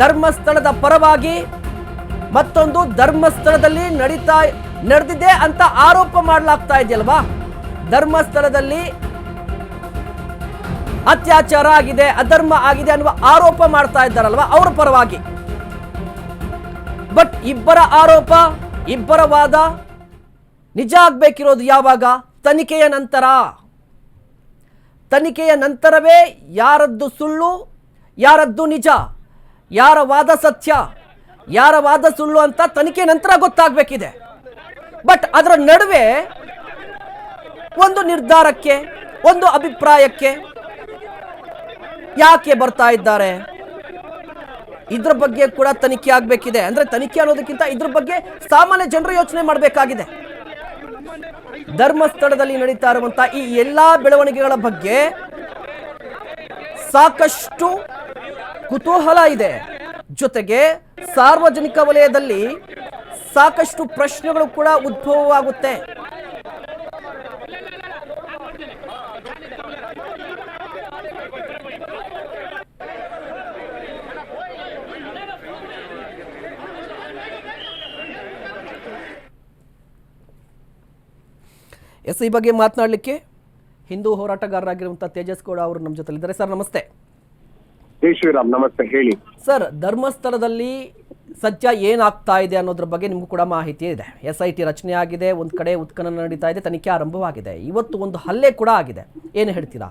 ಧರ್ಮಸ್ಥಳದ ಪರವಾಗಿ ಮತ್ತೊಂದು ಧರ್ಮಸ್ಥಳದಲ್ಲಿ ನಡೀತಾ, ನಡೆದಿದೆ ಅಂತ ಆರೋಪ ಮಾಡಲಾಗ್ತಾ ಇದೆಯಲ್ವಾ? ಧರ್ಮಸ್ಥಳದಲ್ಲಿ ಅತ್ಯಾಚಾರ ಆಗಿದೆ, ಅಧರ್ಮ ಆಗಿದೆ ಅನ್ನುವ ಆರೋಪ ಮಾಡ್ತಾ ಇದ್ದಾರಲ್ವ ಅವರ ಪರವಾಗಿ? ಬಟ್ ಇಬ್ಬರ ಆರೋಪ, ಇಬ್ಬರ ವಾದ ನಿಜ ಆಗ್ಬೇಕಿರೋದು ಯಾವಾಗ? ತನಿಖೆಯ ನಂತರ. ತನಿಖೆಯ ನಂತರವೇ ಯಾರದ್ದು ಸುಳ್ಳು, ಯಾರದ್ದು ನಿಜ? ಯಾರ ವಾದ ಸತ್ಯ, ಯಾರ ವಾದ ಸುಳ್ಳು ಅಂತ ತನಿಖೆ ನಂತರ ಗೊತ್ತಾಗಬೇಕಿದೆ. ಬಟ್ ಅದರ ನಡುವೆ ಒಂದು ನಿರ್ಧಾರಕ್ಕೆ, ಒಂದು ಅಭಿಪ್ರಾಯಕ್ಕೆ ಯಾಕೆ ಬರ್ತಾ ಇದ್ದಾರೆ? ಇದ್ರ ಬಗ್ಗೆ ಕೂಡ ತನಿಖೆ ಆಗಬೇಕಿದೆ. ಅಂದ್ರೆ ತನಿಖೆ ಅನ್ನೋದಕ್ಕಿಂತ ಇದ್ರ ಬಗ್ಗೆ ಸಾಮಾನ್ಯ ಜನರು ಯೋಚನೆ ಮಾಡಬೇಕಾಗಿದೆ. ಧರ್ಮಸ್ಥಳದಲ್ಲಿ ನಡೀತಾ ಇರುವಂತಹ ಈ ಎಲ್ಲಾ ಬೆಳವಣಿಗೆಗಳ ಬಗ್ಗೆ ಸಾಕಷ್ಟು ಕುತೂಹಲ ಇದೆ. ಜೊತೆಗೆ ಸಾರ್ವಜನಿಕ ವಲಯದಲ್ಲಿ ಸಾಕಷ್ಟು ಪ್ರಶ್ನೆಗಳು ಕೂಡ ಉದ್ಭವವಾಗುತ್ತೆ. ಎಸ್ ಈ ಬಗ್ಗೆ ಮಾತನಾಡಲಿಕ್ಕೆ ಹಿಂದೂ ಹೋರಾಟಗಾರರಾಗಿರುವಂಥ ತೇಜಸ್ ಗೌಡ ಅವರು ನಮ್ಮ ಜೊತೆಲಿದ್ದಾರೆ. ಸರ್, ನಮಸ್ತೆ. ಜೈ ಶ್ರೀರಾಮ್ ನಮಸ್ತೆ ಹೇಳಿ. ಸರ್ ಧರ್ಮಸ್ಥಳದಲ್ಲಿ ಸತ್ಯ ಏನಾಗ್ತಾ ಇದೆ ಅನ್ನೋದ್ರ ಬಗ್ಗೆ ನಿಮ್ಗೂ ಕೂಡ ಮಾಹಿತಿ ಇದೆ. ಎಸ್ ಐ ಟಿ ರಚನೆ ಆಗಿದೆ ಒಂದ್ ಕಡೆ ಉತ್ಖನನ ನಡೀತಾ ಇದೆ ತನಿಖೆ ಆರಂಭವಾಗಿದೆ. ಇವತ್ತು ಒಂದು ಹಲ್ಲೆ ಕೂಡ ಆಗಿದೆ. ಏನು ಹೇಳ್ತೀರಾ?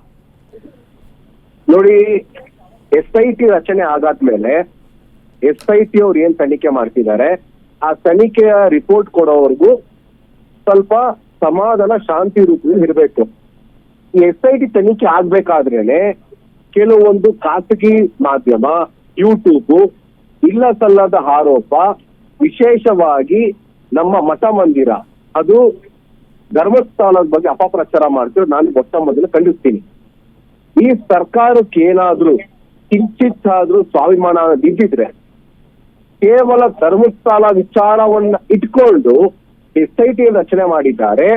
ನೋಡಿ ಎಸ್ ಐ ಟಿ ರಚನೆ ಆಗಾದ್ಮೇಲೆ ಎಸ್ ಐ ಟಿ ಅವ್ರು ಏನ್ ತನಿಖೆ ಮಾಡ್ತಿದ್ದಾರೆ ಆ ತನಿಖೆಯ ರಿಪೋರ್ಟ್ ಕೊಡೋವರೆಗೂ ಸ್ವಲ್ಪ ಸಮಾಧಾನ ಶಾಂತಿ ರೂಪದಲ್ಲಿ ಇರಬೇಕು. ಈ ಎಸ್ ಐ ಟಿ ತನಿಖೆ ಆಗ್ಬೇಕಾದ್ರೇನೆ ಕೆಲವೊಂದು ಖಾಸಗಿ ಮಾಧ್ಯಮ ಯೂಟ್ಯೂಬ್ ಇಲ್ಲ ಸಲ್ಲದ ಆರೋಪ, ವಿಶೇಷವಾಗಿ ನಮ್ಮ ಮಠ ಮಂದಿರ. ಅದು ಧರ್ಮಸ್ಥಾನದ ಬಗ್ಗೆ ಅಪಪ್ರಚಾರ ಮಾಡ್ತೀವಿ, ನಾನು ಮೊಟ್ಟ ಮೊದಲು ಖಂಡಿಸ್ತೀನಿ. ಈ ಸರ್ಕಾರಕ್ಕೇನಾದ್ರೂ ಕಿಂಚಿತ್ತಾದ್ರೂ ಸ್ವಾಭಿಮಾನ ಬಿದ್ದಿದ್ರೆ, ಕೇವಲ ಧರ್ಮಸ್ಥಾನ ವಿಚಾರವನ್ನ ಇಟ್ಕೊಂಡು ಎಸ್ ಐ ಟಿ ರಚನೆ ಮಾಡಿದ್ದಾರೆ.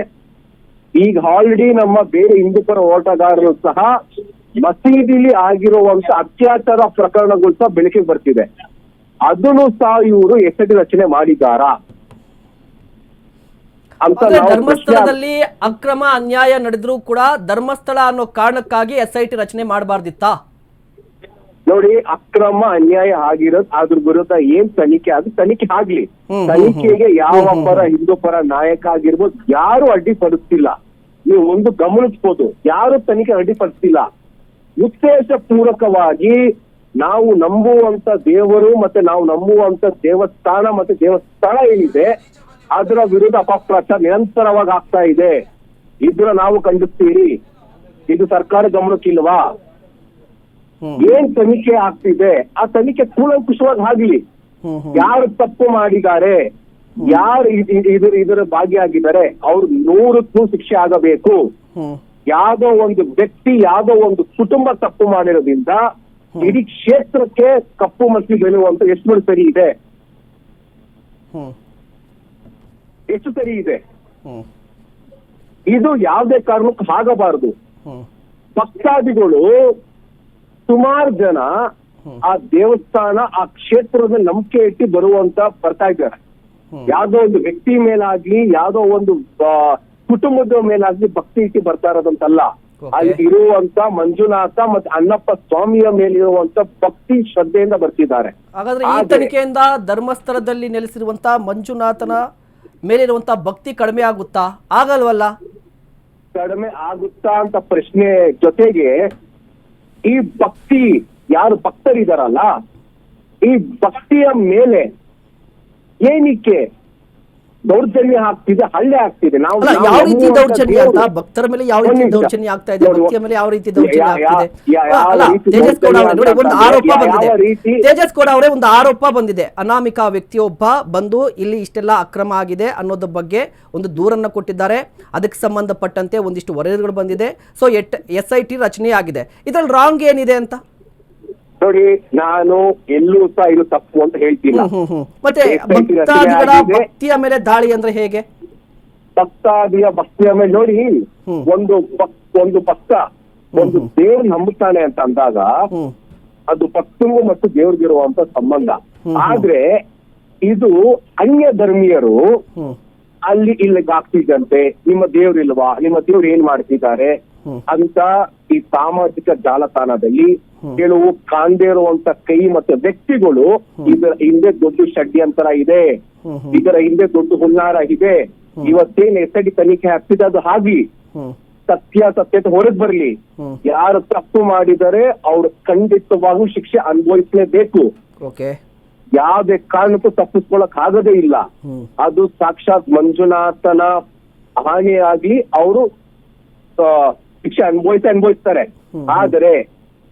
ಈಗ ಆಲ್ರೆಡಿ ನಮ್ಮ ಬೇರೆ ಹಿಂದೂಪರ ಓಟಗಾರರು ಸಹ ಮಸೀದಿಲಿ ಆಗಿರುವಂತ ಅತ್ಯಾಚಾರ ಪ್ರಕರಣಗಳು ಸಹ ಬೆಳಕಿಗೆ ಬರ್ತಿದೆ. ಅದನ್ನು ಸಹ ಇವರು ಎಸ್ ಐ ಟಿ ರಚನೆ ಮಾಡಿದ್ದಾರಾ ಧರ್ಮಸ್ಥಳದಲ್ಲಿ ಅಕ್ರಮ ಅನ್ಯಾಯ ನಡೆದ್ರೂ ಕೂಡ ಧರ್ಮಸ್ಥಳ ಅನ್ನೋ ಕಾರಣಕ್ಕಾಗಿ ಎಸ್ ಐ ಟಿ ರಚನೆ ಮಾಡಬಾರ್ದಿತ್ತಾ? ನೋಡಿ ಅಕ್ರಮ ಅನ್ಯಾಯ ಆಗಿರೋದು ಅದ್ರ ವಿರುದ್ಧ ಏನ್ ತನಿಖೆ ಅದು ತನಿಖೆ ಆಗ್ಲಿ. ತನಿಖೆಗೆ. ಯಾವ ಪರ ಹಿಂದೂ ಪರ ನಾಯಕ ಆಗಿರ್ಬೋದು ಯಾರು ಅಡ್ಡಿಪಡಿಸ್ತಿಲ್ಲ. ನೀವು ಒಂದು ಗಮನಿಸ್ಬೋದು ಯಾರು ತನಿಖೆ ಅಡ್ಡಿಪಡಿಸ್ತಿಲ್ಲ. ಉದ್ದೇಶ ಪೂರಕವಾಗಿ ನಾವು ನಂಬುವಂತ ದೇವರು ಮತ್ತೆ ನಾವು ನಂಬುವಂತ ದೇವಸ್ಥಾನ ಮತ್ತೆ ದೇವಸ್ಥಳ ಏನಿದೆ ಅದರ ವಿರುದ್ಧ ಅಪಪ್ರಚಾರ ನಿರಂತರವಾಗಿ ಆಗ್ತಾ ಇದೆ. ಇದ್ರ ನಾವು ಕಂಡುತ್ತೀರಿ ಇದು ಸರ್ಕಾರ ಗಮನಕ್ಕಿಲ್ವಾ? ಏನ್ ತನಿಖೆ ಆಗ್ತಿದೆ? ಆ ತನಿಖೆ ಕೂಲಂಕುಷವಾಗಿ ಆಗ್ಲಿ. ಯಾರು ತಪ್ಪು ಮಾಡಿದ್ದಾರೆ ಯಾರು ಇದ್- ಇದ್- ಇದ್ರ ಇದರ ಭಾಗಿಯಾಗಿದ್ದಾರೆ ಅವ್ರು ನೂರಕ್ಕೂ ಶಿಕ್ಷೆ ಆಗಬೇಕು. ಯಾವ್ದೋ ಒಂದು ವ್ಯಕ್ತಿ ಯಾವುದೋ ಒಂದು ಕುಟುಂಬ ತಪ್ಪು ಮಾಡಿರೋದ್ರಿಂದ ಇಡೀ ಕ್ಷೇತ್ರಕ್ಕೆ ಕಪ್ಪು ಮಸಿ ಬೆಳೆಯುವಂತ ಎಷ್ಟು ಸರಿ ಇದೆ. ಎಷ್ಟು ಸರಿ ಇದೆ. ಇದು ಯಾವುದೇ ಕಾರಣಕ್ಕೂ ಆಗಬಾರದು. ಭಕ್ತಾದಿಗಳು ಸುಮಾರು ಜನ ಆ ದೇವಸ್ಥಾನ ಆ ಕ್ಷೇತ್ರದ ನಂಬಿಕೆ ಇಟ್ಟು ಬರುವಂತ ಬರ್ತಾ ಇದ್ದಾರೆ. ಯಾವ್ದೋ ಒಂದು ವ್ಯಕ್ತಿ ಮೇಲಾಗ್ಲಿ ಯಾವ್ದೋ ಒಂದು ಕುಟುಂಬದ ಮೇಲಾಗ್ಲಿ ಭಕ್ತಿ ಇಟ್ಟು ಬರ್ತಾ ಇರೋದಂತಲ್ಲ. ಅಲ್ಲಿ ಇರುವಂತ ಮಂಜುನಾಥ ಮತ್ತೆ ಅಣ್ಣಪ್ಪ ಸ್ವಾಮಿಯ ಮೇಲಿರುವಂತ ಭಕ್ತಿ ಶ್ರದ್ಧೆಯಿಂದ ಬರ್ತಿದ್ದಾರೆ. ಹಾಗಾದ್ರೆ ಈ ತನಿಖೆಯಿಂದ ಧರ್ಮಸ್ಥಳದಲ್ಲಿ ನೆಲೆಸಿರುವಂತ ಮಂಜುನಾಥನ ಮೇಲಿರುವಂತ ಭಕ್ತಿ ಕಡಿಮೆ ಆಗುತ್ತಾ? ಆಗಲ್ವಲ್ಲ? ಕಡಿಮೆ ಆಗುತ್ತಾ ಅಂತ ಪ್ರಶ್ನೆ ಜೊತೆಗೆ ಈ ಭಕ್ತಿ ಯಾರು ಭಕ್ತರಿದಾರಲ್ಲ ಈ ಭಕ್ತಿಯ ಮೇಲೆ ಏನಕ್ಕೆ ದೌರ್ಜನ್ಯ ಆಗ್ತಿದೆ ಹಳ್ಳೆ ಆಗ್ತಿದೆ. ನಾವು ಯಾವ ರೀತಿ ದೌರ್ಜನ್ಯ ಅಂತ ಭಕ್ತರ ಮೇಲೆ ಯಾವ ರೀತಿ ದೌರ್ಜನ್ಯ ಆಗ್ತಾ ಇದೆ? ಭಕ್ತಿಯ ಮೇಲೆ ಯಾವ ರೀತಿ ದೌರ್ಜನ್ಯ ಆಗ್ತಿದೆ? ತೇಜಸ್ ಗೌಡ ಅವರೇ ನೋಡಿ ಒಂದು ಆರೋಪ ಬಂದಿದೆ. ತೇಜಸ್ ಗೌಡ ಅವರೇ ಒಂದು ಆರೋಪ ಬಂದಿದೆ. ಅನಾಮಿಕ ವ್ಯಕ್ತಿಯೊಬ್ಬ ಬಂದು ಇಲ್ಲಿ ಇಷ್ಟೆಲ್ಲ ಅಕ್ರಮ ಆಗಿದೆ ಅನ್ನೋದ್ರ ಬಗ್ಗೆ ಒಂದು ದೂರನ್ನ ಕೊಟ್ಟಿದ್ದಾರೆ. ಅದಕ್ಕೆ ಸಂಬಂಧಪಟ್ಟಂತೆ ಒಂದಿಷ್ಟು ವರದಿಗಳು ಬಂದಿದೆ. ಸೊ ಎಟ್ ಎಸ್ ಐ ಟಿ ರಚನೆ ಆಗಿದೆ ಇದ್ರಲ್ಲಿ ರಾಂಗ್ ಏನಿದೆ ಅಂತ? ನೋಡಿ ನಾನು ಎಲ್ಲೂ ಸಹ ಇದು ತಪ್ಪು ಅಂತ ಹ್ಮ್ ಮತ್ತೆ ಭಕ್ತಾದಿಗಳ ಭಕ್ತಿಯ ಮೇಲೆ ದಾಳಿ ಅಂದ್ರೆ ಹೇಗೆ? ಭಕ್ತಾದಿಯ ಭಕ್ತಿಯ ಮೇಲೆ ನೋಡಿ. ಒಂದು ಒಂದು ಭಕ್ತ ಒಂದು ದೇವ್ರು ನಂಬುತ್ತಾನೆ ಅಂತ ಅಂದಾಗ ಅದು ಭಕ್ತಿಗೂ ಮತ್ತು ದೇವ್ರಿಗಿರುವಂತ ಸಂಬಂಧ. ಆದ್ರೆ ಇದು ಅನ್ಯ ಧರ್ಮೀಯರು ಅಲ್ಲಿ ಇಲ್ಲಿಗೆ ಆಗ್ತಿದ್ದಂತೆ ನಿಮ್ಮ ದೇವ್ರಿಲ್ವಾ ನಿಮ್ಮ ದೇವ್ರು ಏನ್ ಮಾಡ್ತಿದ್ದಾರೆ ಅಂತ ಈ ಸಾಮಾಜಿಕ ಜಾಲತಾಣದಲ್ಲಿ ಕೆಲವು ಕಾಣದೇ ಇರುವಂತ ಕೈ ಮತ್ತೆ ವ್ಯಕ್ತಿಗಳು ಇದರ ಹಿಂದೆ ದೊಡ್ಡ ಷಡ್ಯಂತರ ಇದೆ. ಇದರ ಹಿಂದೆ ದೊಡ್ಡ ಹುನ್ನಾರ ಇದೆ. ಇವತ್ತೇನ್ ಎಸ್ ಐ ಟಿ ತನಿಖೆ ಆಗ್ತಿದೆ ಅದು ಹಾಗೆ. ಸತ್ಯ ಸತ್ಯತೆ ಹೊರಗ್ ಬರ್ಲಿ. ಯಾರು ತಪ್ಪು ಮಾಡಿದರೆ ಅವ್ರು ಖಂಡಿತವಾಗೂ ಶಿಕ್ಷೆ ಅನುಭವಿಸಲೇಬೇಕು. ಯಾವುದೇ ಯಾವ್ದೇ ಕಾರಣಕ್ಕೂ ತಪ್ಪಿಸ್ಕೊಳಕ್ ಆಗದೇ ಇಲ್ಲ. ಅದು ಸಾಕ್ಷಾತ್ ಮಂಜುನಾಥನ ಹಾನಿಯಾಗಿ ಅವರು ಶಿಕ್ಷೆ ಅನುಭವಿಸಿ ಅನುಭವಿಸ್ತಾರೆ. ಆದರೆ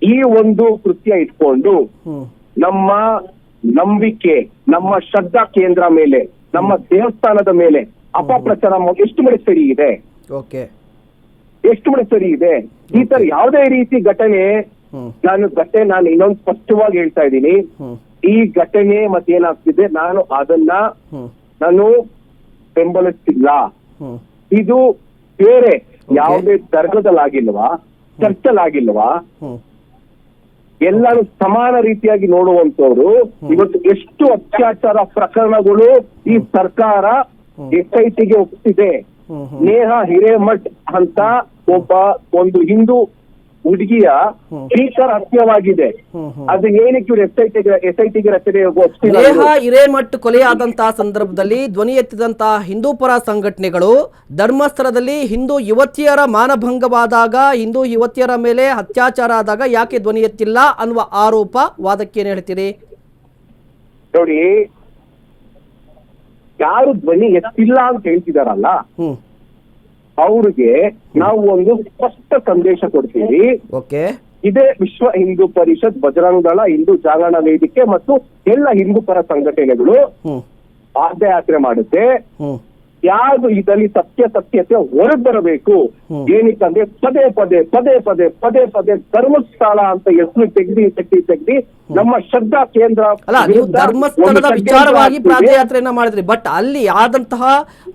ಈ ಒಂದು ಕೃತ್ಯ ಇಟ್ಕೊಂಡು ನಮ್ಮ ನಂಬಿಕೆ ನಮ್ಮ ಶ್ರದ್ಧಾ ಕೇಂದ್ರ ಮೇಲೆ ನಮ್ಮ ದೇವಸ್ಥಾನದ ಮೇಲೆ ಅಪಪ್ರಚಾರ ಎಷ್ಟು ಮಳೆ ಸರಿ ಇದೆ? ಎಷ್ಟು ಮಳೆ ಸರಿ ಇದೆ? ಈ ತರ ಯಾವುದೇ ರೀತಿ ಘಟನೆ ನಾನು ಘಟನೆ ನಾನು ಇನ್ನೊಂದು ಸ್ಪಷ್ಟವಾಗಿ ಹೇಳ್ತಾ ಇದ್ದೀನಿ. ಈ ಘಟನೆ ಮತ್ತೇನಾಗ್ತಿದೆ? ನಾನು ಅದನ್ನ ನಾನು ಬೆಂಬಲಿಸ್ತಿಲ್ಲ. ಇದು ಬೇರೆ ಯಾವುದೇ ದರ್ಗದಲ್ಲಾಗಿಲ್ವಾ ಚರ್ಚಲಾಗಿಲ್ವಾ ಎಲ್ಲರೂ ಸಮಾನ ರೀತಿಯಾಗಿ ನೋಡುವಂತವ್ರು ಇವತ್ತು ಎಷ್ಟು ಅತ್ಯಾಚಾರ ಪ್ರಕರಣಗಳು ಈ ಸರ್ಕಾರ ಎಸ್ ಐ ಟಿಗೆ ನೇಹ ಹಿರೇಮಠ್ ಅಂತ ಒಬ್ಬ ಒಂದು ಹಿಂದೂ ಹುಡುಗಿಯ ಸ್ಪೀಕರ್ ಹತ್ಯವಾಗಿದೆ ಅದು ಏನಕ್ಕೆ ಇವ್ರು ಎಸ್ ಐ ಟಿಗೆ ಎಸ್ ಐ ಟಿಗೆ ರಚನೆ ನೇಹ? ಹಿರೇಮಠ್ ಕೊಲೆಯಾದಂತಹ ಸಂದರ್ಭದಲ್ಲಿ ಧ್ವನಿ ಎತ್ತಿದಂತಹ ಹಿಂದೂ ಪರ ಸಂಘಟನೆಗಳು ಧರ್ಮಸ್ಥಳದಲ್ಲಿ ಹಿಂದೂ ಯುವತಿಯರ ಮಾನಭಂಗವಾದಾಗ ಹಿಂದೂ ಯುವತಿಯರ ಮೇಲೆ ಅತ್ಯಾಚಾರ ಆದಾಗ ಯಾಕೆ ಧ್ವನಿ ಎತ್ತಿಲ್ಲ ಅನ್ನುವ ಆರೋಪ ವಾದಕ್ಕೆ ಏನ್ ಹೇಳ್ತೀರಿ? ನೋಡಿ ಯಾರು ಧ್ವನಿ ಎತ್ತಿಲ್ಲ ಅಂತ ಹೇಳ್ತಿದಾರಲ್ಲ ಹ್ಮ್. ಅವ್ರಿಗೆ ನಾವು ಒಂದು ಸ್ಪಷ್ಟ ಸಂದೇಶ ಕೊಡ್ತೀವಿ. ಓಕೆ. ಇದೇ ವಿಶ್ವ ಹಿಂದೂ ಪರಿಷತ್ ಬಜರಂಗ ದಳ ಹಿಂದೂ ಜಾಗರಣ ವೇದಿಕೆ ಮತ್ತು ಎಲ್ಲ ಹಿಂದೂ ಪರ ಸಂಘಟನೆಗಳು ಪಾದಯಾತ್ರೆ ಮಾಡುತ್ತೆ. ಯಾರು ಇದರಲ್ಲಿ ಸತ್ಯ ಸತ್ಯತೆ ಹೊರಬರಬೇಕು. ಏನಕ್ಕಂದ್ರೆ ಪದೇ ಪದೇ ಪದೇ ಪದೇ ಪದೇ ಪದೇ ಧರ್ಮಸ್ಥಳ ಅಂತ ಹೆಸರು ತೆಗ್ದಿ ತೆಗ್ದಿ ತೆಗ್ದಿ ನಮ್ಮ ಶ್ರದ್ಧಾ ಕೇಂದ್ರ ಅಲ್ಲ ನೀವು ಧರ್ಮಸ್ಥಳದ ವಿಚಾರವಾಗಿ. ಪಾದಯಾತ್ರೆಯನ್ನ ಮಾಡಿದ್ರಿ. ಬಟ್ ಅಲ್ಲಿ ಆದಂತಹ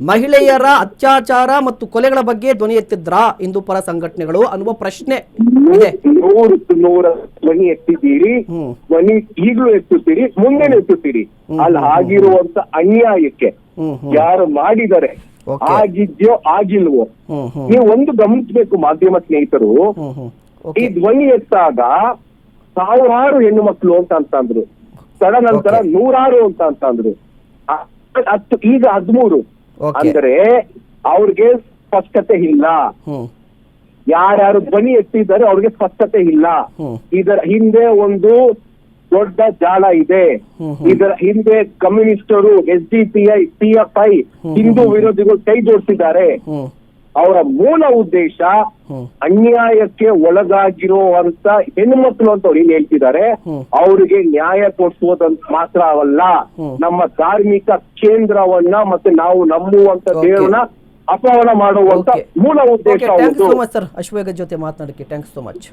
ಮಹಿಳೆಯರ ಅತ್ಯಾಚಾರ ಮತ್ತು ಕೊಲೆಗಳ ಬಗ್ಗೆ ಧ್ವನಿ ಎತ್ತಿದ್ರಾ ಹಿಂದೂ ಪರ ಸಂಘಟನೆಗಳು? ಅನ್ನುವ ಪ್ರಶ್ನೆ ನೂರು ನೂರ ಧ್ವನಿ ಎತ್ತಿದ್ದೀರಿ. ಧ್ವನಿ ಈಗಲೂ ಎತ್ತುತ್ತೀರಿ ಮುಂದೆ ಎತ್ತುತ್ತೀರಿ. ಅಲ್ಲಿ ಆಗಿರುವಂತ ಅನ್ಯಾಯಕ್ಕೆ ಯಾರು ಮಾಡಿದರೆ ಆಗಿದ್ಯೋ ಆಗಿಲ್ವೋ? ನೀವು ಒಂದು ಗಮನಿಸಬೇಕು ಮಾಧ್ಯಮ ಸ್ನೇಹಿತರು. ಈ ಧ್ವನಿ ಎತ್ತಾಗ ಸಾವಿರಾರು ಹೆಣ್ಣು ಮಕ್ಕಳು ಅಂತ ಅಂದ್ರು ತದನಂತರ ನಂತರ ನೂರಾರು ಅಂತ ಅಂತಂದ್ರು. ಅ- ಹತ್ತು ಈಗ ಹದ್ಮೂರು. ಅಂದ್ರೆ ಅವ್ರಿಗೆ ಸ್ಪಷ್ಟತೆ ಇಲ್ಲ. ಯಾರ್ಯಾರು ಧ್ವನಿ ಎತ್ತಿದ್ದಾರೆ ಅವ್ರಿಗೆ ಸ್ಪಷ್ಟತೆ ಇಲ್ಲ. ಇದರ ಹಿಂದೆ ಒಂದು ದೊಡ್ಡ ಜಾಲ ಇದೆ. ಇದರ ಹಿಂದೆ ಕಮ್ಯುನಿಸ್ಟರು S D P I P F I Hindu ವಿರೋಧಿಗಳು ಕೈ ಜೋಡಿಸಿದ್ದಾರೆ. ಅವರ ಮೂಲ ಉದ್ದೇಶ ಅನ್ಯಾಯಕ್ಕೆ ಒಳಗಾಗಿರುವಂತ ಹೆಣ್ಮಕ್ಳು ಅಂತ ಅವ್ರು ಏನ್ ಹೇಳ್ತಿದ್ದಾರೆ. ಅವರಿಗೆ ನ್ಯಾಯ ಕೊಡಿಸುವುದಂತ ಮಾತ್ರ ಅವಲ್ಲ. ನಮ್ಮ ಧಾರ್ಮಿಕ ಕೇಂದ್ರವನ್ನ ಮತ್ತೆ ನಾವು ನಂಬುವಂತ ದೇವರನ್ನ ಅಪಹರಣ ಮಾಡುವಂತ ಮೂಲ ಉದ್ದೇಶ ಓಕೆ ಥ್ಯಾಂಕ್ಸ್ ಹೌದು. ಸೊ ಮಚ್ ಸರ್ ಅಶ್ವೇಗ ಜೊತೆ ಮಾತನಾಡಕ್ಕೆ ಥ್ಯಾಂಕ್ಸ್ ಸೋ ಮಚ್